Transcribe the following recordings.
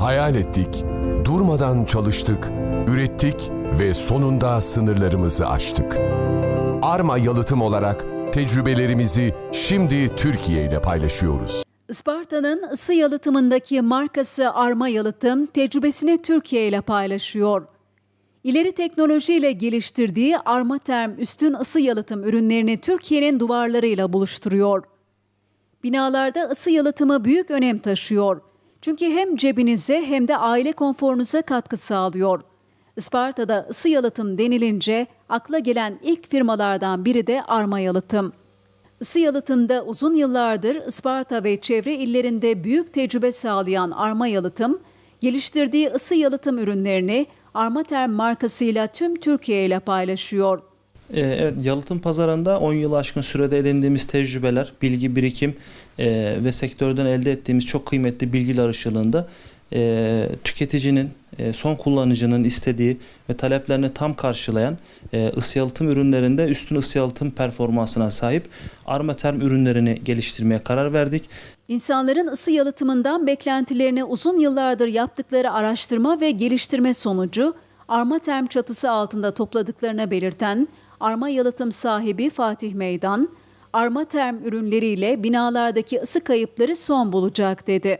Hayal ettik, durmadan çalıştık, ürettik ve sonunda sınırlarımızı aştık. Arma Yalıtım olarak tecrübelerimizi şimdi Türkiye ile paylaşıyoruz. Isparta'nın ısı yalıtımındaki markası Arma Yalıtım tecrübesini Türkiye ile paylaşıyor. İleri teknolojiyle geliştirdiği Armaterm üstün ısı yalıtım ürünlerini Türkiye'nin duvarlarıyla buluşturuyor. Binalarda ısı yalıtımı büyük önem taşıyor. Çünkü hem cebinize hem de aile konforunuza katkı sağlıyor. Isparta'da ısı yalıtım denilince akla gelen ilk firmalardan biri de Arma Yalıtım. Isı yalıtımda uzun yıllardır Isparta ve çevre illerinde büyük tecrübe sağlayan Arma Yalıtım, geliştirdiği ısı yalıtım ürünlerini Armaterm markasıyla tüm Türkiye ile paylaşıyor. Ee, Evet, yalıtım pazarında 10 yılı aşkın sürede edindiğimiz tecrübeler, bilgi birikim e, ve sektörden elde ettiğimiz çok kıymetli bilgiler ışığında e, tüketicinin, e, son kullanıcının istediği ve taleplerini tam karşılayan ısı yalıtım ürünlerinde üstün ısı yalıtım performansına sahip Armaterm ürünlerini geliştirmeye karar verdik. İnsanların ısı yalıtımından beklentilerini uzun yıllardır yaptıkları araştırma ve geliştirme sonucu Armaterm çatısı altında topladıklarına belirten Arma Yalıtım sahibi Fatih Meydan, Armaterm ürünleriyle binalardaki ısı kayıpları son bulacak dedi.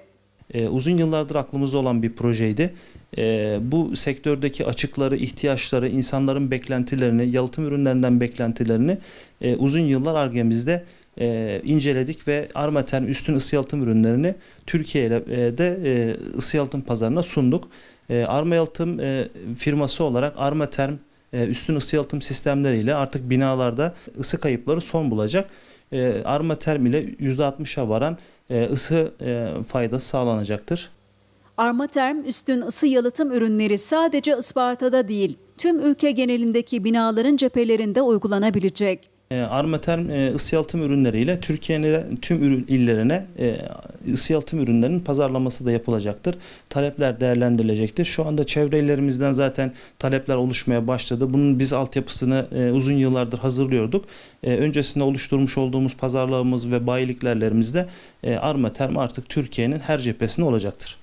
e, uzun yıllardır aklımızda olan bir projeydi. E, bu sektördeki açıkları, ihtiyaçları, insanların beklentilerini, yalıtım ürünlerinden beklentilerini e, uzun yıllar argemizde e, inceledik ve Armaterm üstün ısı yalıtım ürünlerini Türkiye'de e, ısı yalıtım pazarına sunduk. E, Arma Yalıtım e, firması olarak Armaterm e, üstün ısı yalıtım sistemleriyle artık binalarda ısı kayıpları son bulacak. E, Armaterm ile %60'a varan e, ısı e, faydası sağlanacaktır. Armaterm üstün ısı yalıtım ürünleri sadece Isparta'da değil, tüm ülke genelindeki binaların cephelerinde uygulanabilecek. E, Armaterm e, ısı yalıtım ürünleriyle Türkiye'nin tüm ürün illerine e, ısı yalıtım ürünlerinin pazarlaması da yapılacaktır. Talepler değerlendirilecektir. Şu anda çevre illerimizden zaten talepler oluşmaya başladı. Bunun biz altyapısını uzun yıllardır hazırlıyorduk. Öncesinde oluşturmuş olduğumuz pazarlığımız ve bayiliklerlerimizde Armaterm artık Türkiye'nin her cephesinde olacaktır.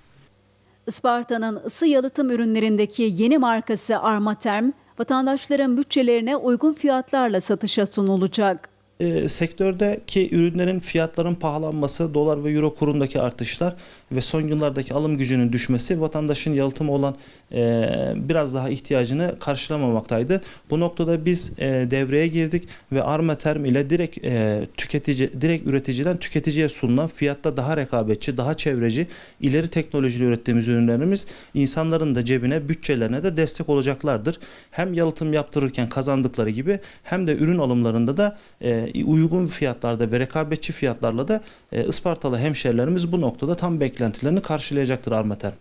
Isparta'nın ısı yalıtım ürünlerindeki yeni markası Armaterm, vatandaşların bütçelerine uygun fiyatlarla satışa sunulacak. E, sektördeki ürünlerin fiyatların pahalanması, dolar ve euro kurundaki artışlar ve son yıllardaki alım gücünün düşmesi vatandaşın yalıtıma olan e, biraz daha ihtiyacını karşılamamaktaydı. Bu noktada biz e, devreye girdik ve Armaterm ile direkt e, tüketici direkt üreticiden tüketiciye sunulan fiyatta daha rekabetçi, daha çevreci, ileri teknolojili ürettiğimiz ürünlerimiz insanların da cebine, bütçelerine de destek olacaklardır. Hem yalıtım yaptırırken kazandıkları gibi hem de ürün alımlarında da e, uygun fiyatlarda ve rekabetçi fiyatlarla da e, Ispartalı hemşerilerimiz bu noktada tam beklentilerini karşılayacaktır Armaterm.